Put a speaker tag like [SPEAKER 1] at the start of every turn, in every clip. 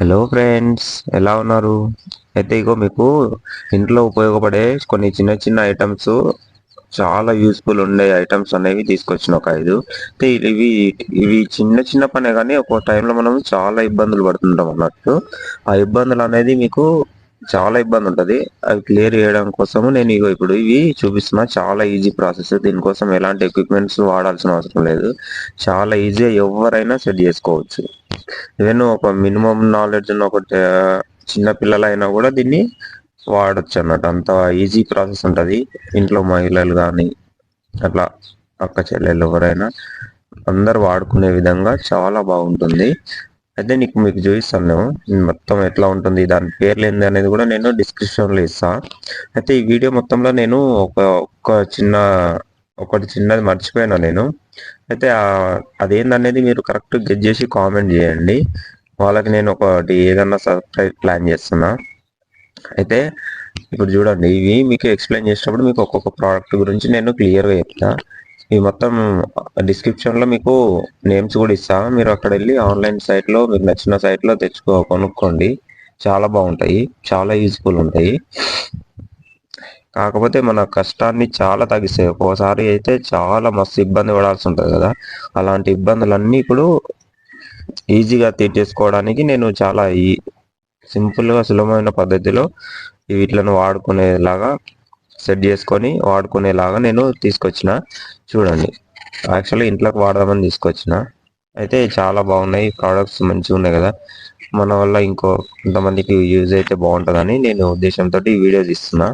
[SPEAKER 1] Hello friends ఎలా ఉన్నారు? అయితే ఇగో మీకు ఇంట్లో ఉపయోగపడే కొన్ని చిన్న చిన్న ఐటమ్స్ చాలా యూస్ఫుల్ ఉండే ఐటమ్స్ అనేవి తీసుకొచ్చిన ఒక ఐదు. అయితే ఇవి ఇవి చిన్న చిన్న పనే కానీ ఒక టైంలో మనం చాలా ఇబ్బందులు పడుతుంటాం అన్నట్టు. ఆ ఇబ్బందులు అనేది మీకు చాలా ఇబ్బంది ఉంటుంది. అవి క్లియర్ చేయడం కోసం నేను ఇగో ఇప్పుడు ఇవి చూపిస్తున్నా. చాలా ఈజీ ప్రాసెస్ దీనికోసం ఎలాంటి ఎక్విప్మెంట్స్ వాడాల్సిన అవసరం లేదు. చాలా ఈజీగా ఎవరైనా సెట్ చేసుకోవచ్చు. ఈవెన్ ఒక మినిమం నాలెడ్జ్ ఉన్న ఒక చిన్న పిల్లలైనా కూడా దీన్ని వాడచ్చు అన్నట్టు అంత ఈజీ ప్రాసెస్ ఉంటుంది. ఇంట్లో మహిళలు కానీ అట్లా అక్క చెల్లెలు ఎవరైనా అందరు వాడుకునే విధంగా చాలా బాగుంటుంది. అయితే నీకు మీకు చూపిస్తాను. నేను మొత్తం ఎట్లా ఉంటుంది దాని పేర్లు ఏంది అనేది కూడా నేను డిస్క్రిప్షన్లో ఇస్తాను అయితే ఈ వీడియో మొత్తంలో నేను ఒక ఒక చిన్న ఒకటి చిన్నది మర్చిపోయాను నేను. అయితే అదేందనేది మీరు కరెక్ట్ గెట్ చేసి కామెంట్ చేయండి. వాళ్ళకి నేను ఒకటి ఏదన్నా సర్ప్రైజ్ ప్లాన్ చేస్తున్నా. అయితే ఇప్పుడు చూడండి ఇవి మీకు ఎక్స్ప్లెయిన్ చేసేటప్పుడు మీకు ఒక్కొక్క ప్రోడక్ట్ గురించి నేను క్లియర్గా చెప్తా. ఇవి మొత్తం డిస్క్రిప్షన్లో మీకు నేమ్స్ కూడా ఇస్తా. మీరు అక్కడ వెళ్ళి ఆన్లైన్ సైట్లో మీకు నచ్చిన సైట్లో తెచ్చుకో కొనుక్కోండి. చాలా బాగుంటాయి. చాలా యూజ్ఫుల్ ఉంటాయి. కాకపోతే మన కష్టాన్ని చాలా తగ్గిస్తాయి. ఒక్కోసారి అయితే చాలా మస్తు ఇబ్బంది పడాల్సి ఉంటుంది కదా. అలాంటి ఇబ్బందులన్నీ ఇప్పుడు ఈజీగా తీర్చేసుకోవడానికి నేను చాలా ఈ సింపుల్గా సులభమైన పద్ధతిలో వీటిలను వాడుకునేలాగా సెట్ చేసుకొని వాడుకునేలాగా నేను తీసుకొచ్చిన. చూడండి. యాక్చువల్లీ ఇంట్లోకి వాడదామని తీసుకొచ్చిన. అయితే చాలా బాగున్నాయి. ప్రోడక్ట్స్ మంచిగా ఉన్నాయి కదా. మన వల్ల ఇంకో కొంతమందికి యూజ్ అయితే బాగుంటుందని నేను ఉద్దేశంతో ఈ వీడియో తీస్తున్నా.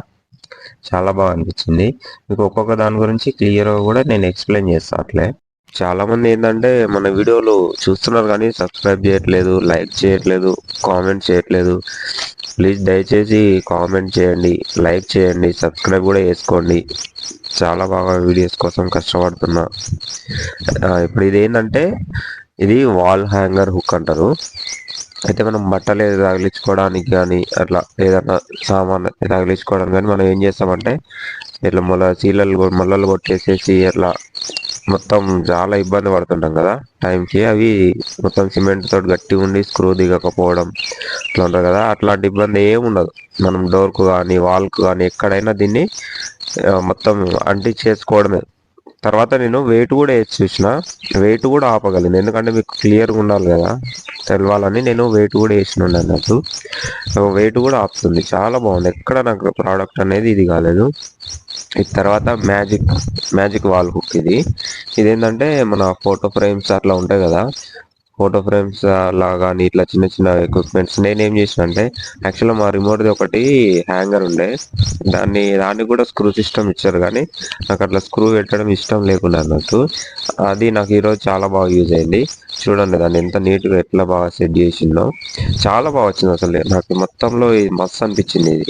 [SPEAKER 1] చాలా బాగా అనిపించింది. మీకు ఒక్కొక్క దాని గురించి క్లియర్గా కూడా నేను ఎక్స్ప్లెయిన్ చేస్తాను అట్లే. చాలా మంది ఏంటంటే మన వీడియోలు చూస్తున్నారు కానీ సబ్స్క్రైబ్ చేయట్లేదు లైక్ చేయట్లేదు కామెంట్ చేయట్లేదు. ప్లీజ్ దయచేసి కామెంట్ చేయండి లైక్ చేయండి సబ్స్క్రైబ్ కూడా చేసుకోండి. చాలా బాగా వీడియోస్ కోసం కష్టపడుతున్నా. ఇప్పుడు ఇది ఏంటంటే ఇది వాల్ హ్యాంగర్ హుక్ అంటారు. అయితే మనం బట్టలు ఏదో తగిలించుకోవడానికి కానీ అట్లా ఏదైనా సామాన్ తగిలించుకోవడానికి కానీ మనం ఏం చేస్తామంటే ఇట్లా మొల చీలలు మొల్లలు కొట్టేసేసి అట్లా మొత్తం చాలా ఇబ్బంది పడుతుంటాం కదా. టైంకి అవి మొత్తం సిమెంట్ తోటి గట్టి ఉండి స్క్రూ దిగకపోవడం అట్లా ఉంటుంది కదా. అట్లాంటి ఇబ్బంది ఏమి ఉండదు. మనం డోర్కు కానీ వాల్కు కానీ ఎక్కడైనా దీన్ని మొత్తం అంటి చేసుకోవడమే తర్వాత నేను వెయిట్ కూడా వేసి చూసిన వెయిట్ కూడా ఆపగలను. ఎందుకంటే మీకు క్లియర్గా ఉండాలి కదా తెలవాలని నేను వెయిట్ కూడా వేసిన అన్నట్టు. వెయిట్ కూడా ఆపుతుంది. చాలా బాగుంది. ఎక్కడ నాకు ప్రోడక్ట్ అనేది ఇది కాలేదు. ఇది తర్వాత మ్యాజిక్ మ్యాజిక్ వాల్ హుక్ ఇది. ఇదేంటంటే మన ఫోటో ఫ్రేమ్స్ అట్లా ఉంటాయి కదా ఫోటో ఫ్రేమ్స్ అలా కానీ ఇట్లా చిన్న చిన్న ఎక్విప్మెంట్స్ నేనేం చేసిన అంటే యాక్చువల్గా మా రిమోట్ది ఒకటి హ్యాంగర్ ఉండే. దాన్ని దానికి కూడా స్క్రూ సిస్టమ్ ఇచ్చారు కానీ నాకు అట్లా స్క్రూ పెట్టడం ఇష్టం లేకుండా అన్నట్టు. అది నాకు ఈరోజు చాలా బాగా యూజ్ అయింది. చూడండి దాన్ని ఎంత నీట్గా ఎట్లా బాగా సెట్ చేసిందో. చాలా బాగా వచ్చింది అసలు. నాకు మొత్తంలో ఇది మస్తు అనిపించింది ఇది.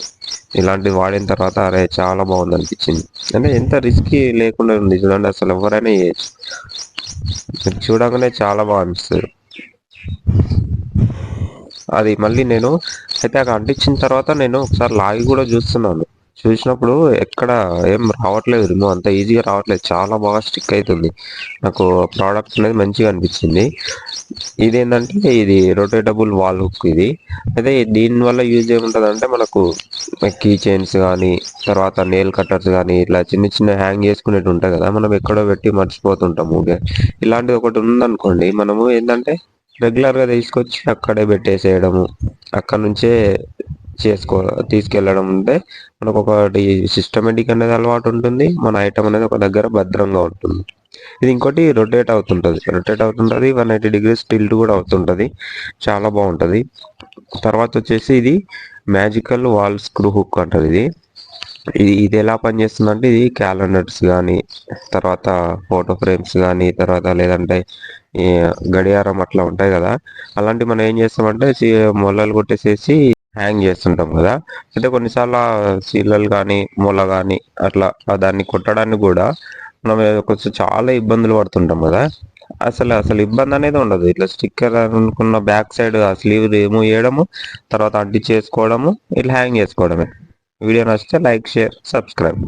[SPEAKER 1] ఇలాంటివి వాడిన తర్వాత అరే చాలా బాగుంది అనిపించింది. అంటే ఎంత రిస్క్ లేకుండా ఉంది. చూడండి అసలు ఎవరైనా చేయొచ్చు. చూడగానే చాలా బాగా అనిపిస్తుంది. అది మళ్ళీ నేను అయితే అక్కడ అంటించిన తర్వాత నేను ఒకసారి లాగి కూడా చూస్తున్నాను. చూసినప్పుడు ఎక్కడ ఏం రావట్లేదు రిమూవ్ అంత ఈజీగా రావట్లేదు. చాలా బాగా స్టిక్ అవుతుంది నాకు ప్రోడక్ట్ అనేది మంచిగా అనిపించింది ఇదేంటంటే ఇది రొటేటబుల్ వాల్ హుక్ ఇది. అయితే దీని వల్ల యూజ్ ఏముంటుంది అంటే మనకు కీ చైన్స్ కానీ తర్వాత నేల్ కట్టర్స్ కానీ ఇట్లా చిన్న చిన్న హ్యాంగ్ చేసుకునేట్టు ఉంటాయి కదా మనం ఎక్కడో పెట్టి మర్చిపోతుంటాం ఊగే ఇలాంటిది ఒకటి ఉందనుకోండి మనము ఏంటంటే రెగ్యులర్గా తీసుకొచ్చి అక్కడే పెట్టేసేయడము. అక్కడ నుంచే చేసుకో తీసుకెళ్ళడం ఉంటే మనకు ఒకటి సిస్టమేటిక్ అనేది అలవాటు ఉంటుంది. మన ఐటమ్ అనేది ఒక దగ్గర భద్రంగా ఉంటుంది. ఇది ఇంకోటి రొటేట్ అవుతుంటుంది. రొటేట్ అవుతుంటుంది. వన్ ఎయిటీ డిగ్రీస్ టిల్ట్ కూడా అవుతుంటుంది. చాలా బాగుంటుంది. తర్వాత వచ్చేసి ఇది మ్యాజికల్ వాల్ స్క్రూ హుక్ అంటారు ఇది. ఇది ఇది ఎలా పనిచేస్తుందంటే ఇది క్యాలెండర్స్ కానీ తర్వాత ఫోటో ఫ్రేమ్స్ కానీ తర్వాత లేదంటే గడియారం అట్లా ఉంటాయి కదా. అలాంటి మనం ఏం చేస్తామంటే మొలలు కొట్టేసేసి హ్యాంగ్ చేస్తుంటాం కదా. అంటే కొన్నిసార్లు సీలలు కానీ మొల కానీ అట్లా దాన్ని కొట్టడానికి కూడా మనం కొంచెం చాలా ఇబ్బందులు పడుతుంటాం కదా. అసలు అసలు ఇబ్బంది అనేది ఉండదు. ఇట్లా స్టిక్కర్ అనుకున్న బ్యాక్ సైడ్ ఆ స్లీవ్ రిమూవ్ చేయడము తర్వాత అంటి చేసుకోవడము ఇట్లా హ్యాంగ్ చేసుకోవడమే. వీడియో నచ్చితే లైక్ షేర్ సబ్స్క్రైబ్.